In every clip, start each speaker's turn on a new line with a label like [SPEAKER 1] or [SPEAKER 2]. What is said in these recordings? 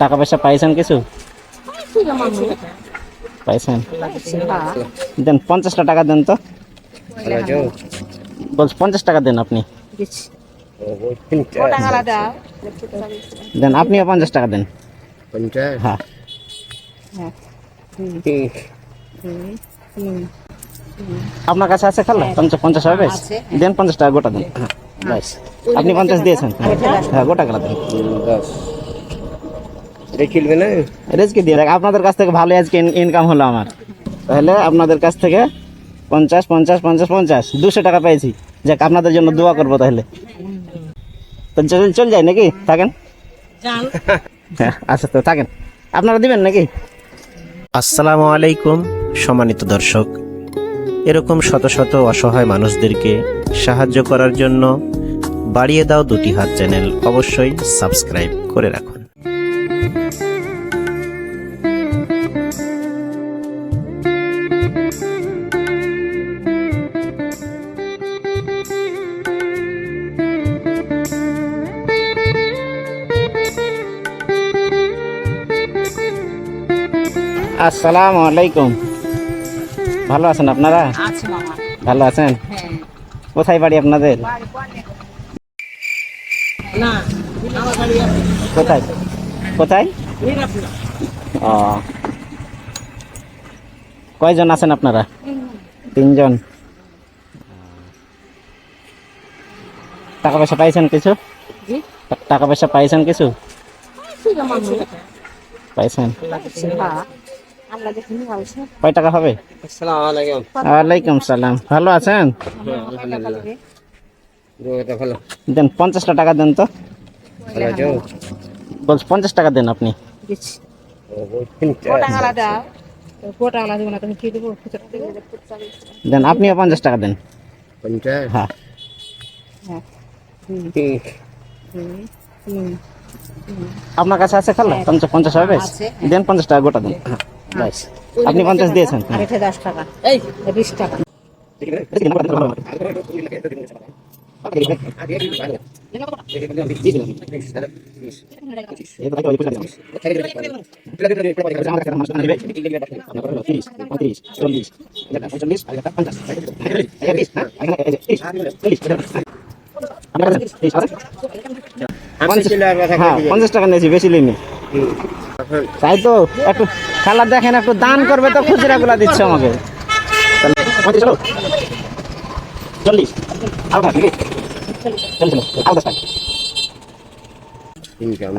[SPEAKER 1] টাকা পয়সা পাইছেন কিছু? পাইছেন? দেন পঞ্চাশটা টাকা দেন তো। বলছি, পঞ্চাশ টাকা দেন আপনি। দেন, আপনিও পঞ্চাশ টাকা দেন। হ্যাঁ। আপনার কাছে আছে খাল্লা পঞ্চাশ পঞ্চাশ হবে দেন পঞ্চাশ টাকা, গোটা দেন। হ্যাঁ। আপনি পঞ্চাশ দিয়েছেন। হ্যাঁ গোটা গেলা দেন।
[SPEAKER 2] খেলবে না?
[SPEAKER 1] রেজকে দিয়ে দেখ আপনাদের কাছ থেকে ভালো আজকে ইনকাম হলো আমার। তাহলে আপনাদের কাছ থেকে পঞ্চাশ পঞ্চাশ পঞ্চাশ পঞ্চাশ দুশো টাকা পেয়েছি। যাক আপনাদের জন্য দোয়া করব তাহলে। তো চল যাই নাকি? থাকেন? হ্যাঁ আচ্ছা তো থাকেন। আপনারা দিবেন নাকি?
[SPEAKER 3] আসসালামু আলাইকুম সম্মানিত দর্শক। এরকম শত শত অসহায় মানুষদেরকে সাহায্য করার জন্য বাড়িয়ে দাও দুটি হাত চ্যানেল অবশ্যই সাবস্ক্রাইব করে রাখুন।
[SPEAKER 1] আসসালামু আলাইকুম। ভালো আছেন আপনারা? ভালো আছেন?
[SPEAKER 4] হ্যাঁ।
[SPEAKER 1] কোথায় বাড়ি আপনাদের? কোথায়? কোথায়? ও। কয়জন আছেন আপনারা? তিনজন। টাকা পয়সা পাইছেন কিছু? টাকা পয়সা পাইছেন কিছু? পাইছেন?
[SPEAKER 4] হ্যাঁ
[SPEAKER 1] কয় টাকা হবে? ওয়ালাইকুম সালাম। ভালো আছেন? দেন পঞ্চাশটা টাকা দেন তো। বলছি পঞ্চাশ টাকা দেন আপনি। দেন আপনিও পঞ্চাশ টাকা দেন। হ্যাঁ। আপনার কাছে আছে খাল্লা পঞ্চাশ পঞ্চাশ হবে? দেন পঞ্চাশ টাকা গোটা দেন। হ্যাঁ। আপনি পঞ্চাশ দিয়েছেন।
[SPEAKER 4] দশ টাকা। এই বিশ টাকা।
[SPEAKER 1] হ্যাঁ পঞ্চাশ টাকা নিয়েছি বেশি লিমি
[SPEAKER 2] হুম।
[SPEAKER 1] তাই তো? একটু খালা দেখেন একটু দান করবে তো খুচরা গুলা দিচ্ছে আমাকে? চল্লিশ।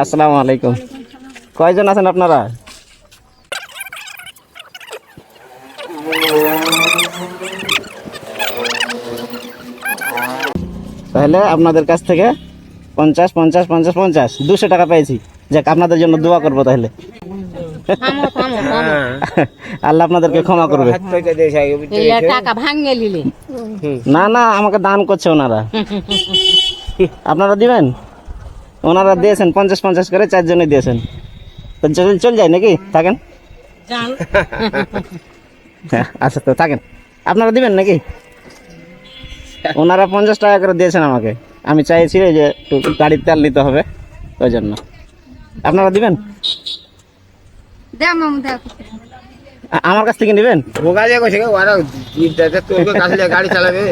[SPEAKER 1] আসসালামু আলাইকুম। কয়জন আছেন আপনারা? তাহলে আপনাদের কাছ থেকে পঞ্চাশ পঞ্চাশ পঞ্চাশ পঞ্চাশ দুশো টাকা পেয়েছি। যাক আপনাদের জন্য দোয়া করব তাহলে। আল্লাহ আপনাদেরকে ক্ষমা করবে। না না আমাকে দান করছে ওনারা। আপনারা দিবেন? ওনারা দিয়েছেন পঞ্চাশ পঞ্চাশ করে চারজনে দিয়েছেন। তো চল যায় নাকি? থাকেন? হ্যাঁ, আচ্ছা তো থাকেন। আপনারা দিবেন নাকি? ওনারা পঞ্চাশ টাকা করে দিয়েছেন আমাকে। আমি চাইছি যে একটু গাড়ির তেল নিতে হবে ওই জন্য। আপনারা দিবেন? আমার কাছ থেকে নেবেন?
[SPEAKER 2] গাড়ি চালাবে।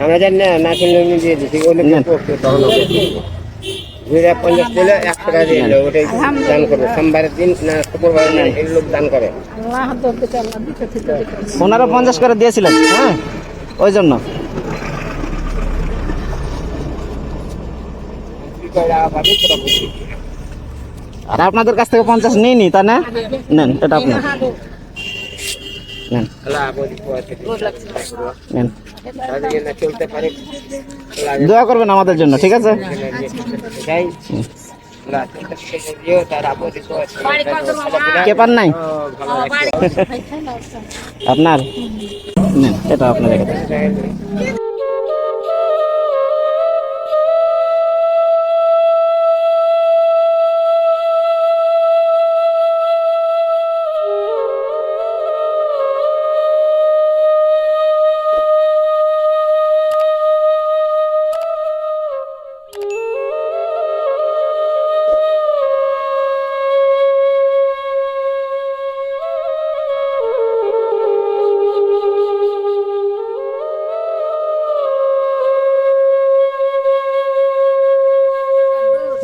[SPEAKER 2] আমরা জানি না না কিনলে দিয়ে পঞ্চাশ দিল এক টাকা দিয়ে ওটাই দান করবে। সোমবারের দিন না শুক্রবারের দিন এই লোক দান করে।
[SPEAKER 1] ওনারা পঞ্চাশ করে দিয়েছিলেন হ্যাঁ? ওই জন্য। আর আপনাদের কাছ থেকে পঞ্চাশ নিই নি? তা না নেন। এটা
[SPEAKER 2] আপনি দিয়ে
[SPEAKER 1] করবেন আমাদের জন্য ঠিক আছে? নাই? আপনার। নেন এটা আপনার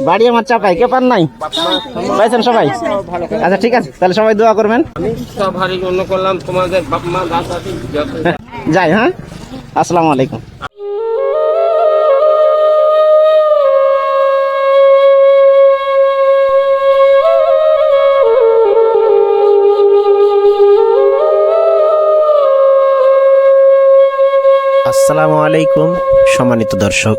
[SPEAKER 1] বাড়ি আমার চাপাই কে পান নাই? পাইছেন সবাই? আচ্ছা ঠিক আছে, তাহলে সবাই দোয়া করবেন।
[SPEAKER 2] তোমাদের
[SPEAKER 1] যাই হ্যাঁ? আসসালামু আলাইকুম।
[SPEAKER 3] আসসালামু আলাইকুম, সম্মানিত দর্শক।